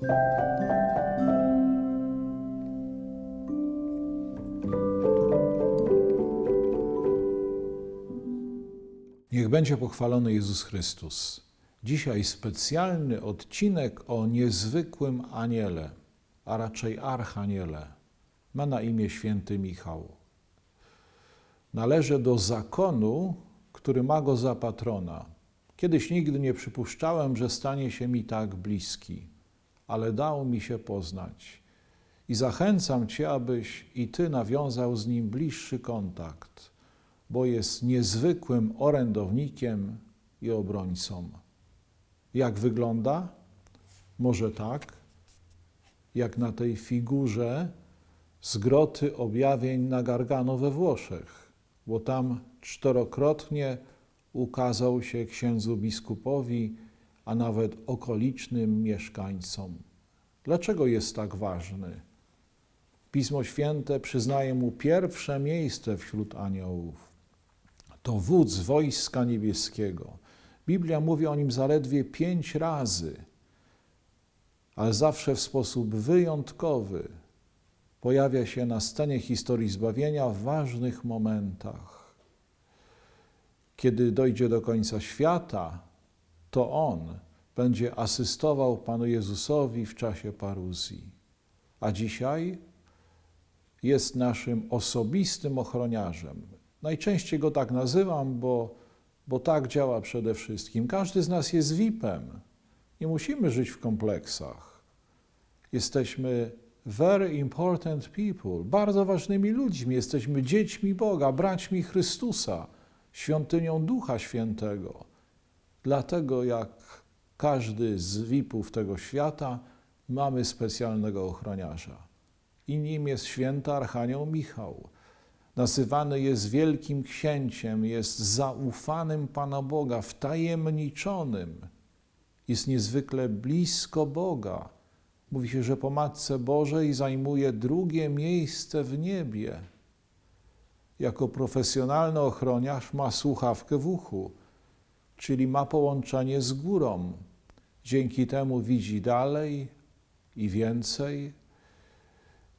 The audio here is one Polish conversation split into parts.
Niech będzie pochwalony Jezus Chrystus. Dzisiaj specjalny odcinek o niezwykłym aniele, a raczej archaniele. Ma na imię święty Michał. Należy do zakonu, który ma go za patrona. Kiedyś nigdy nie przypuszczałem, że stanie się mi tak bliski, ale dało mi się poznać. I zachęcam Cię, abyś i Ty nawiązał z nim bliższy kontakt, bo jest niezwykłym orędownikiem i obrońcą. Jak wygląda? Może tak, jak na tej figurze z groty objawień na Gargano we Włoszech, bo tam czterokrotnie ukazał się księdzu biskupowi, a nawet okolicznym mieszkańcom. Dlaczego jest tak ważny? Pismo Święte przyznaje mu pierwsze miejsce wśród aniołów. To wódz wojska niebieskiego. Biblia mówi o nim zaledwie pięć razy, ale zawsze w sposób wyjątkowy pojawia się na scenie historii zbawienia w ważnych momentach. Kiedy dojdzie do końca świata, to On będzie asystował Panu Jezusowi w czasie paruzji. A dzisiaj jest naszym osobistym ochroniarzem. Najczęściej go tak nazywam, bo, bo tak działa przede wszystkim. Każdy z nas jest VIP-em. Nie musimy żyć w kompleksach. Jesteśmy very important people, bardzo ważnymi ludźmi. Jesteśmy dziećmi Boga, braćmi Chrystusa, świątynią Ducha Świętego. Dlatego, jak każdy z VIP-ów tego świata, mamy specjalnego ochroniarza. I nim jest święty Archanioł Michał. Nazywany jest wielkim księciem, jest zaufanym Pana Boga, wtajemniczonym, jest niezwykle blisko Boga. Mówi się, że po Matce Bożej zajmuje drugie miejsce w niebie. Jako profesjonalny ochroniarz ma słuchawkę w uchu, czyli ma połączenie z górą. Dzięki temu widzi dalej i więcej.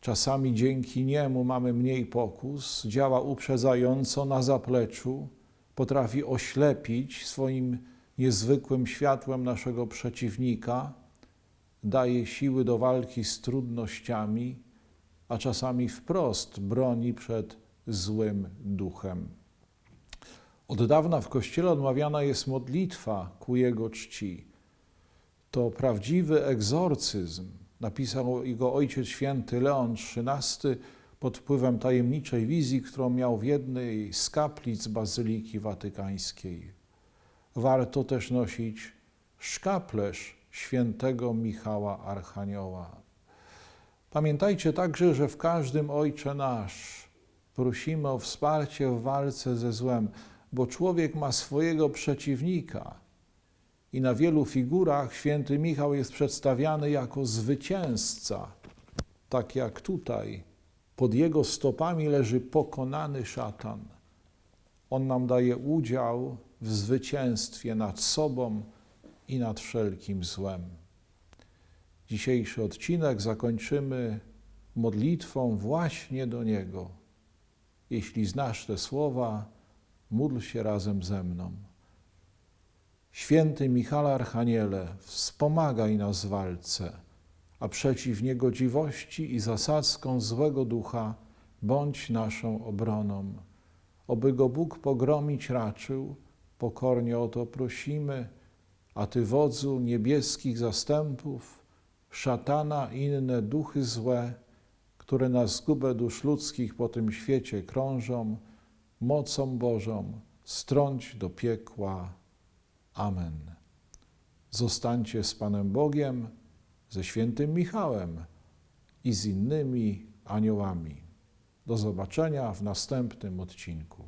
Czasami dzięki niemu mamy mniej pokus, działa uprzedzająco na zapleczu, potrafi oślepić swoim niezwykłym światłem naszego przeciwnika, daje siły do walki z trudnościami, a czasami wprost broni przed złym duchem. Od dawna w Kościele odmawiana jest modlitwa ku Jego czci. To prawdziwy egzorcyzm. Napisał jego Ojciec Święty Leon XIII pod wpływem tajemniczej wizji, którą miał w jednej z kaplic Bazyliki Watykańskiej. Warto też nosić szkaplerz świętego Michała Archanioła. Pamiętajcie także, że w każdym Ojcze Nasz prosimy o wsparcie w walce ze złem, bo człowiek ma swojego przeciwnika. I na wielu figurach święty Michał jest przedstawiany jako zwycięzca, tak jak tutaj. Pod jego stopami leży pokonany szatan. On nam daje udział w zwycięstwie nad sobą i nad wszelkim złem. Dzisiejszy odcinek zakończymy modlitwą właśnie do Niego. Jeśli znasz te słowa, módl się razem ze mną. Święty Michale Archaniele, wspomagaj nas w walce, a przeciw niegodziwości i zasadzką złego ducha bądź naszą obroną. Oby go Bóg pogromić raczył, pokornie o to prosimy, a Ty wodzu niebieskich zastępów, szatana i inne duchy złe, które na zgubę dusz ludzkich po tym świecie krążą, mocą Bożą strąć do piekła. Amen. Zostańcie z Panem Bogiem, ze świętym Michałem i z innymi aniołami. Do zobaczenia w następnym odcinku.